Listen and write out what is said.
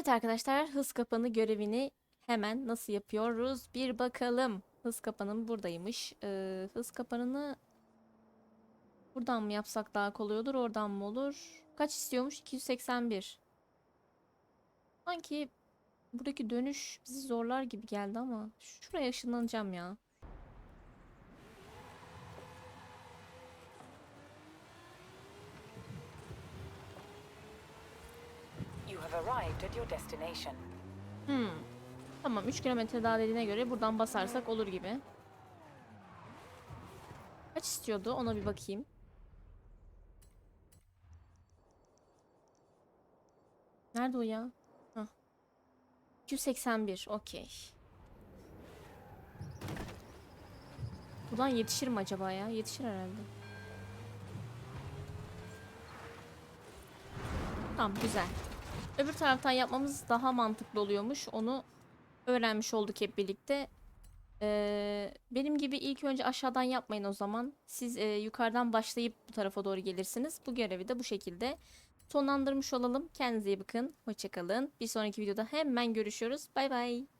Evet arkadaşlar hız kapanı görevini hemen nasıl yapıyoruz bir bakalım. Hız kapanım buradaymış. Ee, hız kapanını buradan mı yapsak daha kolay olur oradan mı olur? Kaç istiyormuş? 281. Sanki buradaki dönüş bizi zorlar gibi geldi ama şuraya ışınlanacağım ya. Arrived at your destination. Hmm. Tamam 3 kilometre daha dediğine göre buradan basarsak olur gibi. Kaç istiyordu ona bir bakayım. Nerede o ya? Hah. 281 okey. Buradan yetişir mi acaba ya? Yetişir herhalde. Tamam güzel. Öbür taraftan yapmamız daha mantıklı oluyormuş. Onu öğrenmiş olduk hep birlikte. Ee, benim gibi ilk önce aşağıdan yapmayın o zaman. Siz e, yukarıdan başlayıp bu tarafa doğru gelirsiniz. Bu görevi de bu şekilde sonlandırmış olalım. Kendinize iyi bakın. Hoşçakalın. Bir sonraki videoda hemen görüşürüz. Bay bay.